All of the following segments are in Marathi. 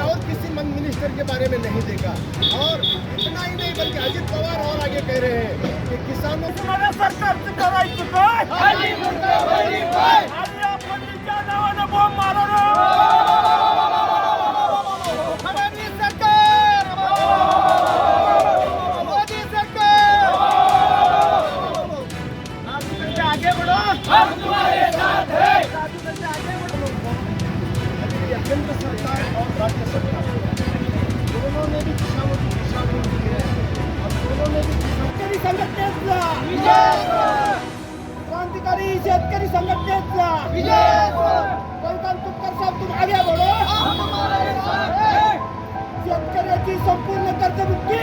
और किसी मन मिनिस्टर के बारे में नहीं देखा। और इतना ही नहीं बल्कि अजित पवार और आगे कह रहे हैं कि किसानों को केंद्र सरकार और राज्य सरकार दोनों ने भी किसानों की दिशा ढूंढ ली है और दोनों ने भी शेतकरी संघटनेचा क्रांतिकारी शेतकरी संघटनेचा बलकान तुपकर साहेब तुम आगे बोलो. शेतकऱ्याची संपूर्ण कर्जमुक्ती.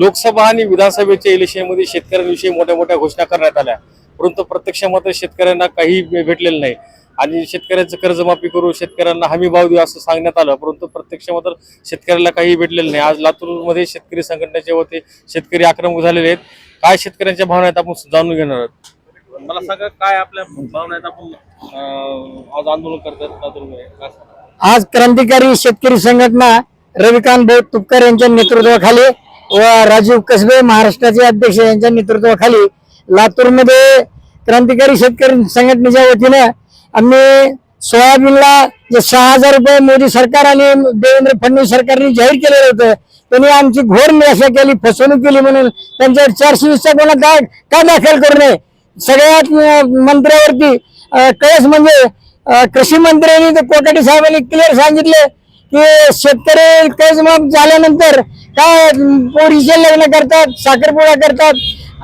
लोकसभा आणि विधानसभेच्या इलेक्शनमध्ये शेतकऱ्यांविषयी मोठ्या मोठ्या घोषणा करण्यात आल्या. परंतु प्रत्यक्ष मात्र शेतकऱ्यांना काही भेटलेलं नाही. आणि शेतकऱ्यांचं कर्जमाफी करू शेतकऱ्यांना हमी भाव देऊ असं सांगण्यात आलं. परंतु प्रत्यक्ष मात्र शेतकऱ्याला काही भेटलेलं नाही. आज लातूरमध्ये शेतकरी संघटनेच्या वतीने शेतकरी आक्रमक झालेले आहेत. काय शेतकऱ्यांच्या भावना आहेत आपण जाणून घेणार आहोत. मला सांगा काय आपल्या भावना आहेत? आपण आज आंदोलन करतात लातूरमध्ये. काय सांगा? आज क्रांतिकारी शेतकरी संघटना रविकांत भाऊ तुपकर यांच्या नेतृत्वाखाली व राजीव कसबे महाराष्ट्राचे अध्यक्ष यांच्या नेतृत्वाखाली लातूरमध्ये क्रांतिकारी शेतकरी संघटनेच्या वतीनं आम्ही सोयाबीनला जे सहा हजार रुपये मोदी सरकार आणि देवेंद्र फडणवीस सरकारने जाहीर केलेलं होतं त्यांनी आमची घोर निराशा केली फसवणूक केली म्हणून. त्यांच्यावर चारशे वीसचा गुन्हा का का दाखल करू नये? सगळ्यात मंत्र्यावरती कळस म्हणजे कृषी मंत्र्यांनी तर कोकाटे साहेबांनी क्लिअर सांगितले की शेतकरी कर्जमाफ झाल्यानंतर काय पोरीचे लग्न करतात साखरपुडा करतात?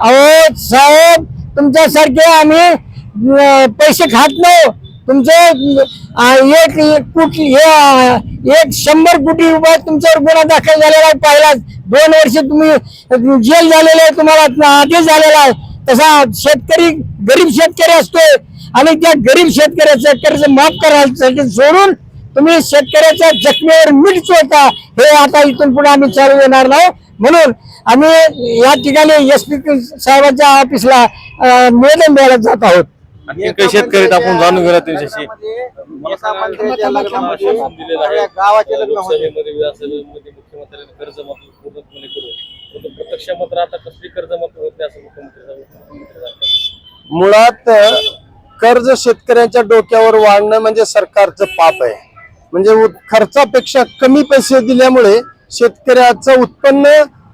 अहो साहेब तुमच्यासारखे आम्ही पैसे खात नाही. तुमचे एक एक कोटी हे, एक शंभर कोटी रुपये तुमच्यावर गुन्हा दाखल झालेला आहे. पहिला दोन वर्ष तुम्ही जेल झालेले आहे तुम्हाला आदेश झालेला आहे. तसा शेतकरी गरीब शेतकरी असतोय आणि त्या गरीब शेतकऱ्याचं कर्ज माफ करायसाठी सोडून तुम्ही शेतकऱ्याच्या जखमेवर मीठ चोळता. हे आता इथून पुढे आम्ही चालू येणार नाही. म्हणून आम्ही या ठिकाणी एस पी साहेबांच्या ऑफिसला निवेदन द्यायला जात आहोत. आणखी काही शेतकरी आहेत आपण जाणून घेणार त्यांच्याशी विधानसभेमध्ये मुख्यमंत्र्यांनी कर्जमाफी पूर्णपणे करू परंतु प्रत्यक्ष मात्र आता कसली कर्जमाफी होते असं मुख्यमंत्री सांगतात. मुख्यमंत्री सांगतात. मुळात कर्ज शेतकऱ्यांच्या डोक्यावर वाढणं म्हणजे सरकारचं पाप आहे म्हणजे उत- खर्चापेक्षा कमी पैसे दिल्यामुळे शेतकऱ्याचं उत्पन्न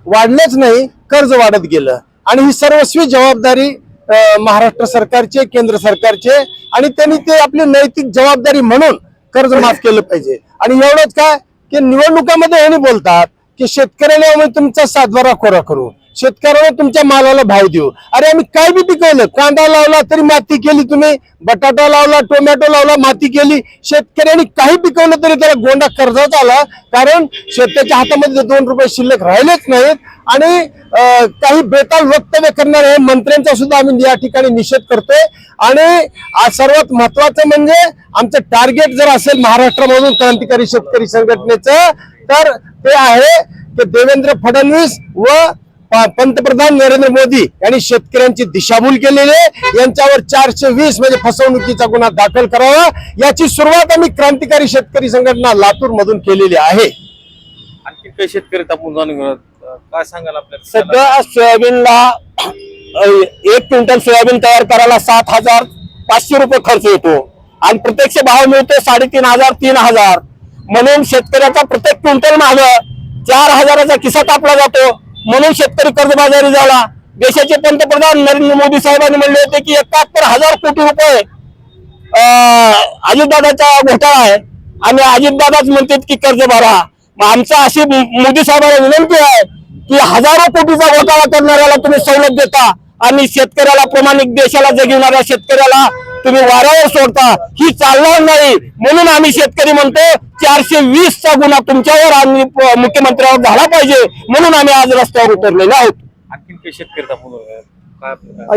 वाढलंच नाही कर्ज वाढत गेलं आणि ही सर्वस्वी जबाबदारी महाराष्ट्र सरकारचे केंद्र सरकारचे आणि त्यांनी ते आपली नैतिक जबाबदारी म्हणून कर्ज माफ केलं पाहिजे. आणि एवढंच काय की निवडणुकामध्ये यांनी बोलतात की शेतकऱ्याला आम्ही तुमचा सातबारा खोरा करू. शेतकऱ्याला तुमच्या मालाला भाव देऊ. अरे आम्ही काय बी पिकवलं? कांदा लावला तरी माती केली तुम्ही. बटाटा लावला टोमॅटो लावला माती केली. शेतकऱ्यांनी काही पिकवलं तरी त्याला गोंडा कर्जाच आला. कारण शेतकऱ्याच्या हातामध्ये दोन रुपये शिल्लक राहिलेच नाहीत. आणि काही बेताल वक्तव्य करणारे मंत्र्यांचा सुद्धा आम्ही या ठिकाणी निषेध करतोय. आणि सर्वात महत्वाचं म्हणजे आमचं टार्गेट जर असेल महाराष्ट्रामधून क्रांतिकारी शेतकरी संघटनेचं तर ते आहे की देवेंद्र फडणवीस व पंतप्रधान नरेंद्र मोदी यांनी शेतकऱ्यांची दिशाभूल केलेली आहे. यांच्यावर चारशे वीस म्हणजे फसवणुकीचा गुन्हा दाखल करावा. याची सुरुवात आम्ही क्रांतिकारी शेतकरी संघटना लातूर मधून केलेली आहे. आणखी काही शेतकरी आपण जाणून आहोत. काय सांगाल आपल्याला सध्या सोयाबीनला एक क्विंटल सोयाबीन तयार करायला सात हजार पाचशे रुपये खर्च येतो. आणि प्रत्यक्ष भाव मिळतो साडेतीन हजार तीन हजार. म्हणून शेतकऱ्याचा प्रत्येक क्विंटल माग चार हजाराचा किस्सा कापला जातो. म्हणून शेतकरी कर्जबाजारी झाला. देशाचे पंतप्रधान नरेंद्र मोदी साहेबांनी म्हणले होते की एकाहत्तर हजार कोटी रुपये अजितदादाचा घोटाळा आहे. आणि अजितदादाच म्हणतात की कर्ज भरा. मग आमचा अशी मोदी साहेबांना विनंती आहे की हजारो कोटीचा घोटाळा करणाऱ्याला तुम्ही सवलत देता. आणि शेतकऱ्याला प्रमाणिक देशाला जगविणाऱ्या शेतकऱ्याला तुम्ही वाऱ्यावर सोडता. ही चालणार नाही. म्हणून आम्ही शेतकरी म्हणतो चारशे वीस चा गुन्हा तुमच्यावर आणि प- मुख्यमंत्र्यावर झाला पाहिजे. म्हणून आम्ही आज रस्त्यावर उतरलेलो आहोत. आणखी शेतकरी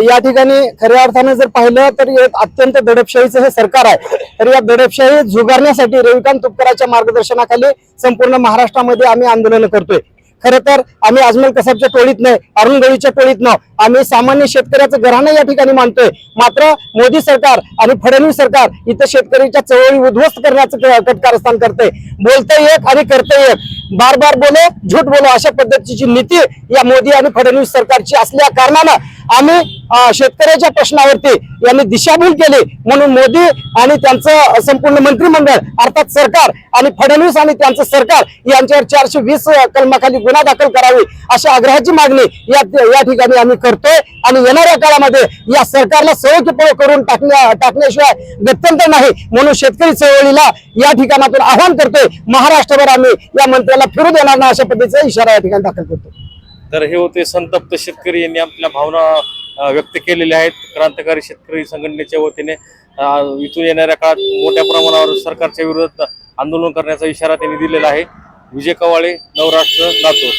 या ठिकाणी खऱ्या अर्थाने जर पाहिलं तर हे अत्यंत दडपशाहीचं हे सरकार आहे. तर या दडपशाही झुगारण्यासाठी रविकांत तुपकराच्या मार्गदर्शनाखाली संपूर्ण महाराष्ट्रामध्ये आम्ही आंदोलन करतोय. खरं तर आम्ही अजमल कसाबच्या टोळीत नाही अरुण गवळीच्या टोळीत नाही. आम्ही सामान्य शेतकऱ्याचं घराणं या ठिकाणी मानतोय. मात्र मोदी सरकार आणि फडणवीस सरकार इथं शेतकऱ्यांच्या चळवळी उद्ध्वस्त करण्याचं क- कटकारस्थान करते बोलते एक आणि करते एक. बार बार बोलो झूट बोलो अशा पद्धतीची नीती या मोदी आणि फडणवीस सरकारची असल्या कारणानं आम्ही शेतकऱ्याच्या प्रश्नावरती यांनी दिशाभूल केली. म्हणून मोदी आणि त्यांचं संपूर्ण मंत्रिमंडळ अर्थात सरकार आणि फडणवीस आणि त्यांचं सरकार यांच्यावर चारशे वीस कलमाखाली गुन्हा दाखल करावी अशा आग्रहाची मागणी या या ठिकाणी आम्ही करतोय. आणि येणाऱ्या काळामध्ये या सरकारला सवकीपळ करून टाकण्या टाकण्याशिवाय गत्यंतर नाही. म्हणून शेतकरी चळवळीला या ठिकाणातून आवाहन करतोय. महाराष्ट्रभर आम्ही या मंत्र्याला फिरू देणार नाही अशा पद्धतीचा इशारा या ठिकाणी दाखल करतो तर हे होते संतप्त शेतकरी यांनी आपल्या भावना व्यक्त केलेल्या आहेत. क्रांतिकारी शेतकरी संघटनेच्या वतीने इथून येणाऱ्या काळात मोठ्या प्रमाणावर सरकारच्या विरोधात आंदोलन करण्याचा इशारा त्यांनी दिलेला आहे. विजय कवाळे नवराष्ट्र लातूर.